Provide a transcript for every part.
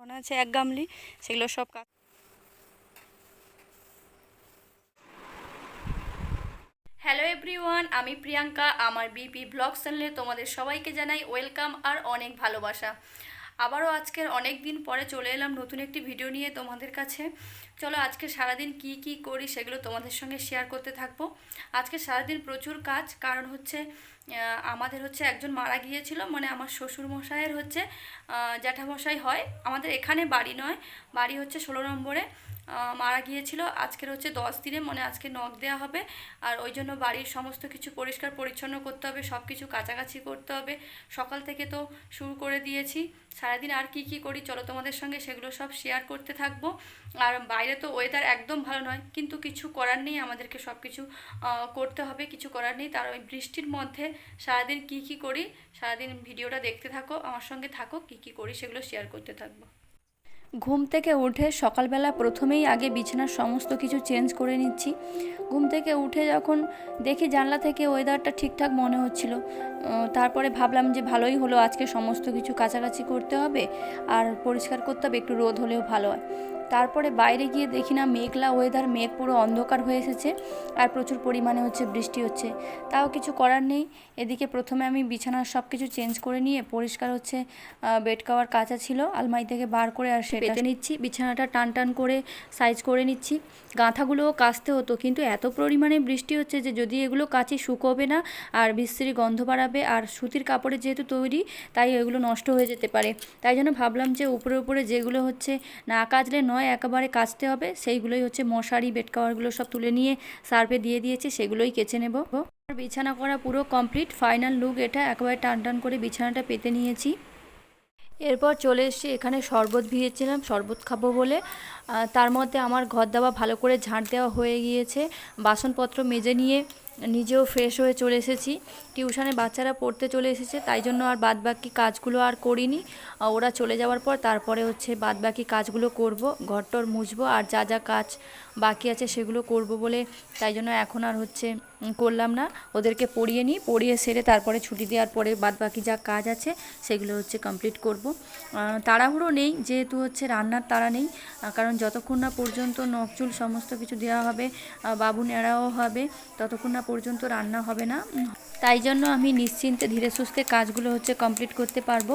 মনে আছে এক গামলি, সেগুলো সব কাজ হ্যালো এভরিওয়ান আমি প্রিয়াঙ্কা, আমার বিপি ব্লগ চ্যানেলে তোমাদের সবাইকে জানাই ওয়েলকাম আর অনেক ভালোবাসা। আবারও আজকের অনেক দিন পরে চলে এলাম নতুন একটি ভিডিও নিয়ে তোমাদের কাছে। চলো আজকে সারাদিন কি কি করি সেগুলো তোমাদের সঙ্গে শেয়ার করতে থাকব। আজকে সারাদিন প্রচুর কাজ, কারণ হচ্ছে আমাদের হচ্ছে একজন মারা গিয়েছিল মানে আমার শ্বশুর মশাইয়ের হচ্ছে জ্যাঠামশাই হয়। আমাদের এখানে বাড়ি নয়, বাড়ি হচ্ছে ষোলো নম্বরে। মারা গিয়েছিল। আজকের হচ্ছে দশ দিনে মানে আজকে নখ দেওয়া হবে। আর ওই জন্য বাড়ির সমস্ত কিছু পরিষ্কার পরিচ্ছন্ন করতে হবে সব কিছু কাছাকাছি করতে হবে। সকাল থেকে তো শুরু করে দিয়েছি। সারাদিন আর কি কি করি চলো তোমাদের সঙ্গে সেগুলো সব শেয়ার করতে থাকব। আর বাইরে তো ওয়েদার একদম ভালো নয়, কিন্তু কিছু করার নেই, আমাদেরকে সব কিছু করতে হবে, কিছু করার নেই। তার ওই বৃষ্টির মধ্যে সারাদিন কি কি করি, সারাদিন ভিডিওটা দেখতে থাকো, আমার সঙ্গে থাকো, কি কি করি সেগুলো শেয়ার করতে থাকব। ঘুম থেকে উঠে সকালবেলা প্রথমেই আগে বিছানার সমস্ত কিছু চেঞ্জ করে নিচ্ছি। ঘুম থেকে উঠে যখন দেখি জানলা থেকে ওয়েদারটা ঠিকঠাক মনে হচ্ছিল তারপরে ভাবলাম যে ভালোই হলো, আজকে সমস্ত কিছু কাছাকাছি করতে হবে আর পরিষ্কার করতে হবে, একটু রোদ হলেও ভালো হয়। তারপরে বাইরে গিয়ে দেখি না মেঘলা ওয়েদার মেঘ পুরো অন্ধকার হয়ে এসেছে আর প্রচুর পরিমাণে হচ্ছে বৃষ্টি হচ্ছে। তাও কিছু করার নেই। এদিকে প্রথমে আমি বিছানার সব কিছু চেঞ্জ করে নিয়ে পরিষ্কার হচ্ছে বেড কভার কাঁচা ছিল, আলমারি থেকে বার করে আর সেটা নিচ্ছি। বিছানাটা টান টান করে সাইজ করে নিচ্ছি। গাঁথাগুলোও কাচতে হতো, কিন্তু এত পরিমাণে বৃষ্টি হচ্ছে যে যদি এগুলো কাচি শুকোবে না আর বিশ্রী গন্ধ বাড়াবে আর সুতির কাপড়ে যেহেতু তৈরি, তাই এগুলো নষ্ট হয়ে যেতে পারে। তাই জন্য ভাবলাম যে উপরে উপরে যেগুলো হচ্ছে না কাচলে নয় একেবারে কাচতে হবে। সেইগুলোই হচ্ছে মশারি, বেড কাভারগুলো সব তুলে নিয়ে সার্ফে দিয়ে দিয়েছি, সেগুলোই কেচে নেব। বিছানা করা পুরো কমপ্লিট। ফাইনাল লুক এটা, একেবারে টান টান করে বিছানাটা পেতে নিয়েছি। এরপর চলে এসছি, এখানে শরবত ভিজেছিলাম, শরবত খাব বলে। তার মধ্যে আমার ঘর দেওয়া ভালো করে ঝাঁট দেওয়া হয়ে গিয়েছে। বাসনপত্র মেজে নিয়ে নিজেও ফ্রেশ হয়ে চলে এসেছি। টিউশনে বাচ্চারা পড়তে চলে এসেছে, তাই জন্য আর বাদবাকি কাজগুলো আর করিনি। ওরা চলে যাওয়ার পর তারপরে হচ্ছে বাদবাকি কাজগুলো করব, ঘরটর মুছবো, আর যা যা কাজ বাকি আছে সেগুলো করব বলে তাই জন্য এখন আর হচ্ছে করলাম না। ওদেরকে পড়িয়ে নিই, পড়িয়ে সেরে তারপরে ছুটি দেওয়ার পরে বাদ বাকি যা কাজ আছে সেগুলো হচ্ছে কমপ্লিট করব। তাড়াহুড়ো নেই, যেহেতু হচ্ছে রান্নার তাড়া নেই কারণ যতক্ষণ না পর্যন্ত নখচুল সমস্ত কিছু দেওয়া হবে বাবু নেড়াও হবে, ততক্ষণ না পর্যন্ত রান্না হবে না। তাই জন্য আমি নিশ্চিন্তে ধীরে সুস্থে কাজগুলো হচ্ছে কমপ্লিট করতে পারব।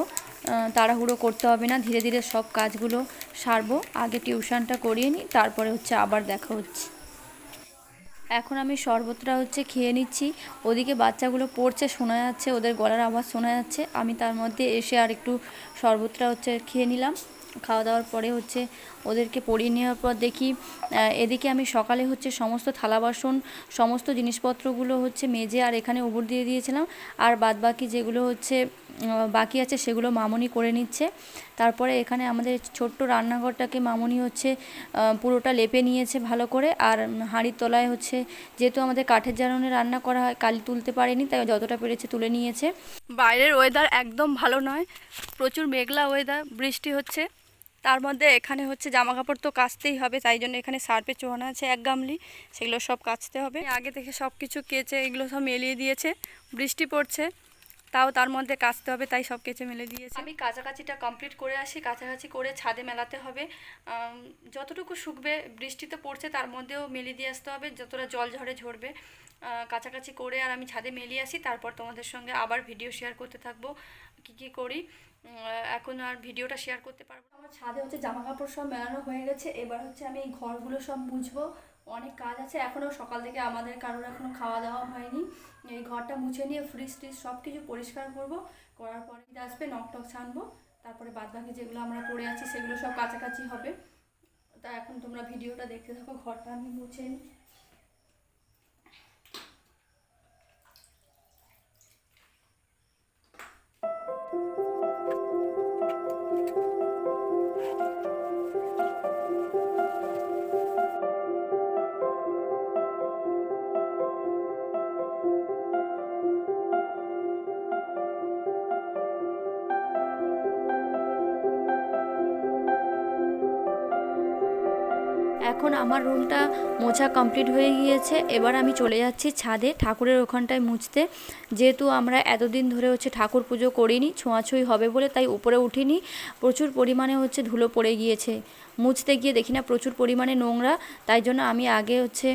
তাড়াহুড়ো করতে হবে না, ধীরে ধীরে সব কাজগুলো সারবো। আগে টিউশনটা করিয়ে নিই, তারপরে হচ্ছে আবার দেখা হচ্ছে। এখন আমি শরবতটা হচ্ছে খেয়ে নিচ্ছি। ওদিকে বাচ্চাগুলো পড়ছে, শোনা যাচ্ছে, ওদের গলার আওয়াজ শোনা যাচ্ছে। আমি তার মধ্যে এসে আর একটু শরবতটা হচ্ছে খেয়ে নিলাম। খাওয়া দাওয়ার পরে হচ্ছে ওদেরকে পরিয়ে নেওয়ার পর দেখি এদিকে আমি সকালে হচ্ছে সমস্ত থালা বাসন, সমস্ত জিনিসপত্রগুলো হচ্ছে মেজে আর এখানে উবুর দিয়ে দিয়েছিলাম। আর বাদ বাকি যেগুলো হচ্ছে বাকি আছে সেগুলো মামনি করে নিচ্ছে। তারপরে এখানে আমাদের ছোট্ট রান্নাঘরটাকে মামনি হচ্ছে পুরোটা লেপে নিয়েছে ভালো করে। আর হাঁড়ির তলায় হচ্ছে যেহেতু আমাদের কাঠের জ্বালানে রান্না করা হয়, কালি তুলতে পারেনি, তাই যতটা পেরেছে তুলে নিয়েছে। বাইরের ওয়েদার একদম ভালো নয়। প্রচুর মেঘলা ওয়েদার বৃষ্টি হচ্ছে। তার মধ্যে এখানে হচ্ছে জামা কাপড় তো কাচতেই হবে, তাই জন্য এখানে সার্পে চোহানো আছে, এক গামলি, সেগুলো সব কাচতে হবে। আগে থেকে সব কিছু কেচে এগুলো সব মেলিয়ে দিয়েছে, বৃষ্টি পড়ছে। তাও তার মধ্যে কাচতে হবে, তাই সব কেচে মেলে দিয়েছে। আমি কাছাকাছিটা কমপ্লিট করে আসি, কাছাকাছি করে ছাদে মেলাতে হবে। যতটুকু শুকবে বৃষ্টিতে পড়ছে, তার মধ্যেও মেলে দিয়ে আসতে হবে, যতটা জল ঝরে ঝরবে কাছাকাছি করে আর আমি ছাদে মেলিয়ে আসি, তারপর তোমাদের সঙ্গে আবার ভিডিও শেয়ার করতে থাকব, কি কি করি। এখন আর ভিডিওটা শেয়ার করতে পারব। আমার ছাদে হচ্ছে জামা কাপড় সব মেলানো হয়ে গেছে, এবার হচ্ছে আমি এই ঘরগুলো সব মুছবো অনেক কাজ আছে। এখনও সকাল থেকে আমাদের কারোর এখনও খাওয়া দাওয়া হয়নি। এই ঘরটা মুছে নিয়ে ফ্রিজ ট্রিজ সব কিছু পরিষ্কার করব। করার পরে আসবে নক টক ছানবো। তারপরে বাদ বাকি যেগুলো আমরা পড়ে আছি সেগুলো সব কাছাকাছি হবে। তা এখন তোমরা ভিডিওটা দেখতে থাকো, ঘরটা আমি মুছে নিই এখন আমার রুমটা মোছা কমপ্লিট হয়ে গিয়েছে। এবার আমি চলে যাচ্ছি ছাদে ঠাকুরের ওখানটায় মুছতে। যেহেতু আমরা এতদিন ধরে হচ্ছে ঠাকুর পুজো করিনি, ছোঁয়াছুঁই হবে বলে তাই উপরে উঠিনি। প্রচুর পরিমাণে হচ্ছে ধুলো পড়ে গিয়েছে। মুছতে গিয়ে দেখি না প্রচুর পরিমাণে নোংরা, তাই জন্য আমি আগে হচ্ছে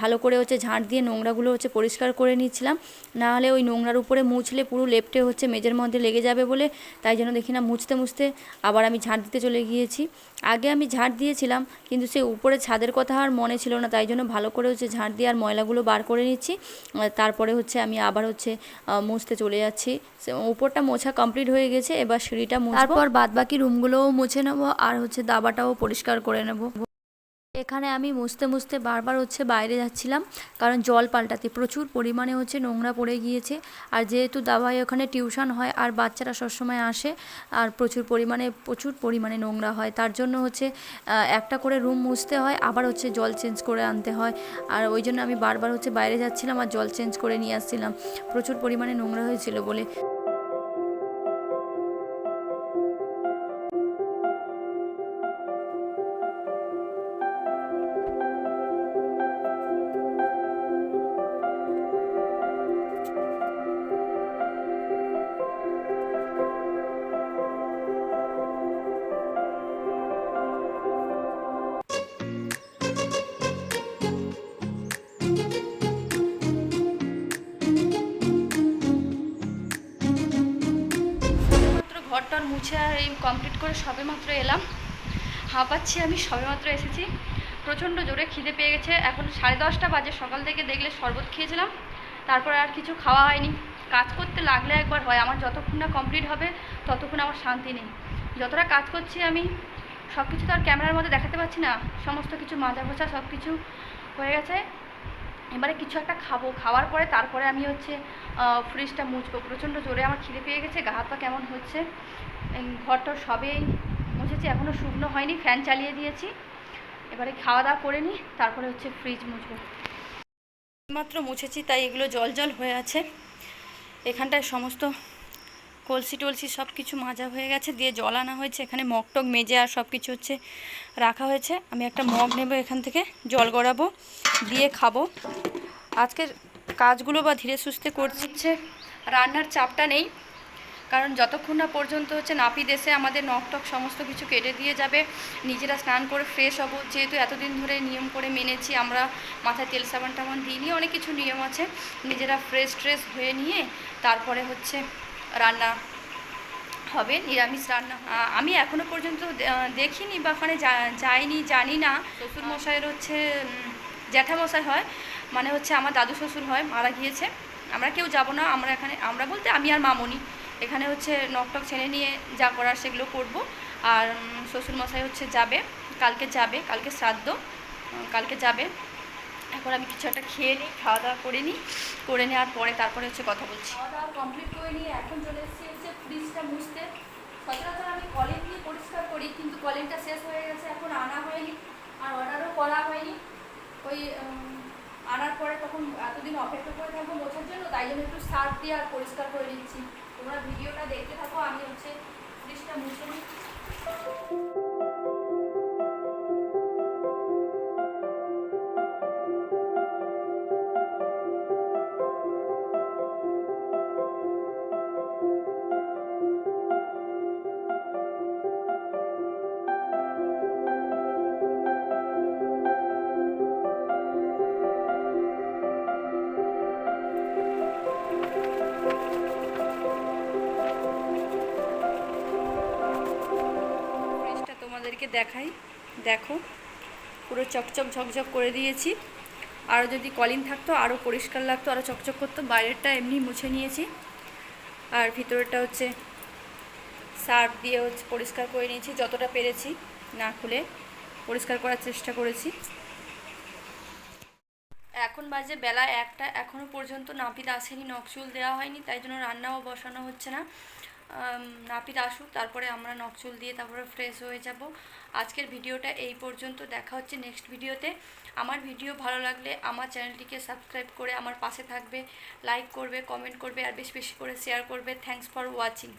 ভালো করে হচ্ছে ঝাঁট দিয়ে নোংরাগুলো হচ্ছে পরিষ্কার করে নিচ্ছিলাম। না হলে ওই নোংরার উপরে মুছলে পুরো লেপটে হচ্ছে মেজের মধ্যে লেগে যাবে বলে, তাই জন্য দেখি না মুছতে মুছতে আবার আমি ঝাঁট দিতে চলে গিয়েছি। আগে আমি ঝাঁট দিয়েছিলাম, কিন্তু সে উপরে ছাদের কথা আর মনে ছিল না, তাই জন্য ভালো করে হচ্ছে ঝাঁট দিয়ে আর ময়লাগুলো বার করে নিচ্ছি। তারপরে হচ্ছে আমি আবার হচ্ছে মুছতে চলে যাচ্ছি। উপরটা মোছা কমপ্লিট হয়ে গেছে, এবার সিঁড়িটা তারপর বাদ বাকি রুমগুলোও মুছে নেব, আর হচ্ছে দাবাটাও পরিষ্কার করে নেব। এখানে আমি মুছতে মুছতে বারবার হচ্ছে বাইরে যাচ্ছিলাম, কারণ জল পাল্টাতে প্রচুর পরিমাণে হচ্ছে নোংরা পড়ে গিয়েছে। আর যেহেতু দাবাই ওখানে টিউশন হয় আর বাচ্চারা সবসময় আসে, আর প্রচুর পরিমাণে প্রচুর পরিমাণে নোংরা হয়। তার জন্য হচ্ছে একটা করে রুম মুছতে হয়, আবার হচ্ছে জল চেঞ্জ করে আনতে হয়। আর ওই জন্য আমি বারবার হচ্ছে বাইরে যাচ্ছিলাম আর জল চেঞ্জ করে নিয়ে আসছিলাম। প্রচুর পরিমাণে নোংরা হয়েছিল বলে। ঘরটার মুছে আর এই কমপ্লিট করে সবে মাত্র এলাম। হাঁপাচ্ছি আমি, সবে মাত্র এসেছি। প্রচণ্ড জোরে খিদে পেয়ে গেছে। এখন সাড়ে দশটা বাজে, সকাল থেকে দেখলে শরবত খেয়েছিলাম। তারপর আর কিছু খাওয়া হয়নি। কাজ করতে লাগলে একবার হয়, আমার যতক্ষণ না কমপ্লিট হবে, ততক্ষণ আমার শান্তি নেই। যতটা কাজ করছি আমি সব কিছু তো আর ক্যামেরার মধ্যে দেখাতে পারছি না। সমস্ত কিছু মাজা ঘষা সব কিছু হয়ে গেছে। এবারে কিছু একটা খাব। খাওয়ার পরে তারপরে আমি হচ্ছে ফ্রিজটা মুছবো। প্রচণ্ড জোরে আমার খিদে পেয়ে গেছে, গা হাত পা কেমন হচ্ছে? ঘরটা সবেই মুছেছি এখনও শুকনো হয়নি ফ্যান চালিয়ে দিয়েছি। এবারে খাওয়া দাওয়া করে নিই, তারপরে হচ্ছে ফ্রিজ মুছবো। মাত্র মুছেছি, তাই এগুলো জল জল হয়ে আছে। এখানটায় সমস্ত কলসি টলসি সব কিছু মাজা হয়ে গেছে, দিয়ে জল আনা হয়েছে, এখানে মগ টগ মেজে আর সব কিছু হচ্ছে রাখা হয়েছে। আমি একটা মগ নেব এখান থেকে, জল গড়াবো, দিয়ে খাব। আজকের কাজগুলো বা ধীরে সুস্থে করছি, রান্নার চাপটা নেই, কারণ যতক্ষণ না পর্যন্ত হচ্ছে নাপিত দেশে আমাদের নখ টক সমস্ত কিছু কেটে দিয়ে যাবে, নিজেরা স্নান করে ফ্রেশ হব, যেহেতু এতদিন ধরে নিয়ম করে মেনেছি, আমরা মাথায় তেল সাবান টাবান দিই নিয়ে অনেক কিছু নিয়ম আছে, নিজেরা ফ্রেশ ট্রেশ হয়ে নিয়ে তারপরে হচ্ছে রান্না হবে নিরামিষ রান্না। আমি এখনও পর্যন্ত দেখিনি বা ওখানে যাইনি জানি না। শ্বশুর মশাইয়ের হচ্ছে জ্যাঠামশাই হয় মানে হচ্ছে আমার দাদু শ্বশুর হয় মারা গিয়েছে। আমরা কেউ যাব না আমরা এখানে আমরা বলতে আমি আর মামনি। এখানে হচ্ছে নকটক ছেড়ে নিয়ে যা করার সেগুলো করব। আর উম, শ্বশুর মশাই হচ্ছে যাবে কালকে যাবে কালকে শ্রাদ্ধ কালকে যাবে। এখন আমি কিছু একটা খেয়ে নিই, খাওয়া দাওয়া করে নিই, করে নেওয়ার পরে তারপরে হচ্ছে কথা বলছি। খাওয়া দাওয়া কমপ্লিট করে নিয়ে এখন চলে এসেছি হচ্ছে ফ্রিজটা মুছতে। সচরাচর আমি কলিং দিয়ে পরিষ্কার করি, কিন্তু কলিংটা শেষ হয়ে গেছে, এখন আনা হয়নি, আর অর্ডারও করা হয়নি। ওই আনার পরে তখন এতদিন অপেক্ষা করে থাকব মোছার জন্য, তাই জন্য একটু সার্ফ দিয়ে আর পরিষ্কার করে নিচ্ছি। তোমরা ভিডিওটা দেখতে থাকো, আমি হচ্ছে ফ্রিজটা মুছে নিই দেখাই। দেখো, পুরো চকচক ঝকঝক করে দিয়েছি। আরও যদি কলিং থাকতো আরও পরিষ্কার লাগতো আরও চকচক করতো, বাইরেরটা এমনি মুছে নিয়েছি। আর ভিতরেরটা হচ্ছে সার্ফ দিয়ে হচ্ছে পরিষ্কার করে নিয়েছি, যতটা পেরেছি না খুলে পরিষ্কার করার চেষ্টা করেছি। এখন বাজে বেলা একটা এখনও পর্যন্ত নাপিত আসেনি নকচুল দেওয়া হয়নি, তাই জন্য রান্নাও বসানো হচ্ছে না। নাপিত আসুক, তারপরে আমরা নকচুল দিয়ে তারপরে ফ্রেশ হয়ে যাব। আজকের ভিডিওটা এই পর্যন্ত। দেখা হচ্ছে নেক্সট ভিডিওতে। আমার ভিডিও ভালো লাগলে আমার চ্যানেলটিকে সাবস্ক্রাইব করে আমার পাশে থাকবে লাইক করবে কমেন্ট করবে, আর বেশি বেশি করে শেয়ার করবে। Thanks for watching